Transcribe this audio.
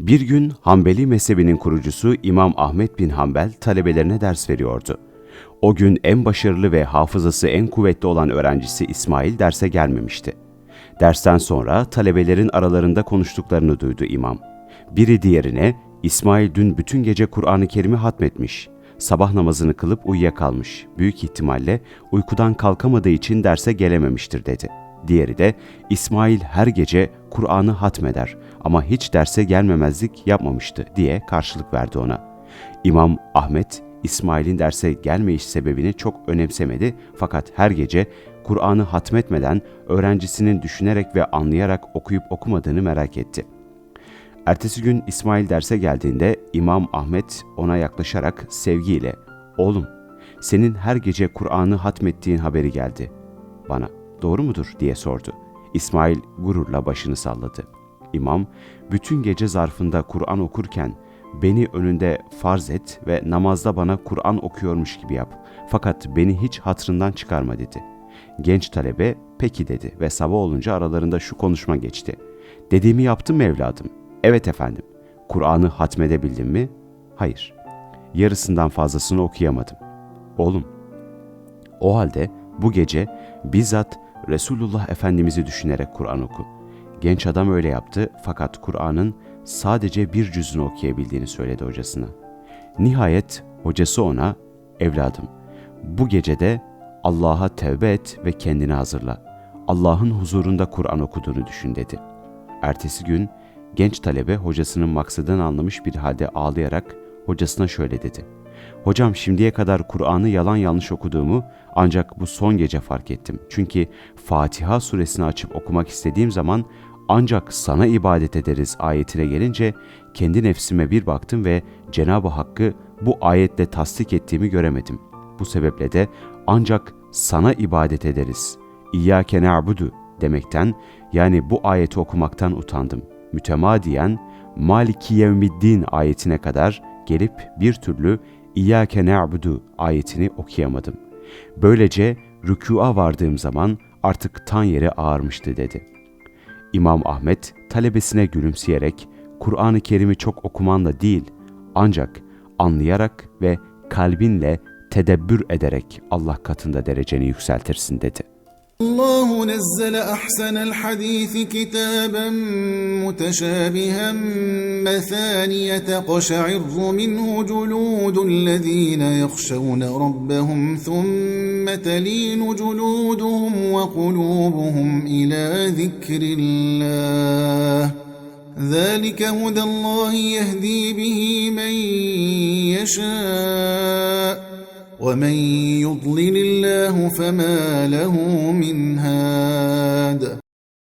Bir gün Hanbeli mezhebinin kurucusu İmam Ahmet bin Hanbel talebelerine ders veriyordu. O gün en başarılı ve hafızası en kuvvetli olan öğrencisi İsmail derse gelmemişti. Dersten sonra talebelerin aralarında konuştuklarını duydu imam. Biri diğerine, İsmail dün bütün gece Kur'an-ı Kerim'i hatmetmiş. Sabah namazını kılıp uyuyakalmış. Büyük ihtimalle uykudan kalkamadığı için derse gelememiştir dedi. Diğeri de İsmail her gece Kur'an'ı hatmeder ama hiç derse gelmemezlik yapmamıştı diye karşılık verdi ona. İmam Ahmet İsmail'in derse gelmeyiş sebebini çok önemsemedi fakat her gece Kur'an'ı hatmetmeden öğrencisinin düşünerek ve anlayarak okuyup okumadığını merak etti. Ertesi gün İsmail derse geldiğinde İmam Ahmet ona yaklaşarak sevgiyle "Oğlum, senin her gece Kur'an'ı hatmettiğin haberi geldi bana. Doğru mudur?" diye sordu. İsmail gururla başını salladı. İmam, bütün gece zarfında Kur'an okurken beni önünde farz et ve namazda bana Kur'an okuyormuş gibi yap. Fakat beni hiç hatrından çıkarma dedi. Genç talebe peki dedi ve sabah olunca aralarında şu konuşma geçti. Dediğimi yaptım mı evladım? Evet efendim. Kur'an'ı hatmedebildin mi? Hayır. Yarısından fazlasını okuyamadım. Oğlum, o halde bu gece bizzat Resulullah Efendimiz'i düşünerek Kur'an oku. Genç adam öyle yaptı fakat Kur'an'ın sadece bir cüzünü okuyabildiğini söyledi hocasına. Nihayet hocası ona, evladım bu gecede Allah'a tevbe et ve kendini hazırla. Allah'ın huzurunda Kur'an okuduğunu düşün dedi. Ertesi gün genç talebe hocasının maksadını anlamış bir halde ağlayarak hocasına şöyle dedi. Hocam şimdiye kadar Kur'an'ı yalan yanlış okuduğumu ancak bu son gece fark ettim. Çünkü Fatiha suresini açıp okumak istediğim zaman ancak sana ibadet ederiz ayetine gelince kendi nefsime bir baktım ve Cenab-ı Hakk'ı bu ayetle tasdik ettiğimi göremedim. Bu sebeple de ancak sana ibadet ederiz. İyyâke na'budu demekten yani bu ayeti okumaktan utandım. Mütemadiyen Maliki yevmiddin ayetine kadar gelip bir türlü İyyâke na'budu ayetini okuyamadım. Böylece rükûa vardığım zaman artık tan yeri ağarmıştı dedi. İmam Ahmet talebesine gülümseyerek Kur'an-ı Kerim'i çok okumanla değil ancak anlayarak ve kalbinle tedebbür ederek Allah katında dereceni yükseltirsin dedi. الله نزل أحسن الحديث كتابا متشابها مثانية تقشعر منه جلود الذين يخشون ربهم ثم تلين جلودهم وقلوبهم إلى ذكر الله. ذلك هدى الله يهدي به من يشاء. ومن يضلل الله فما له من هاد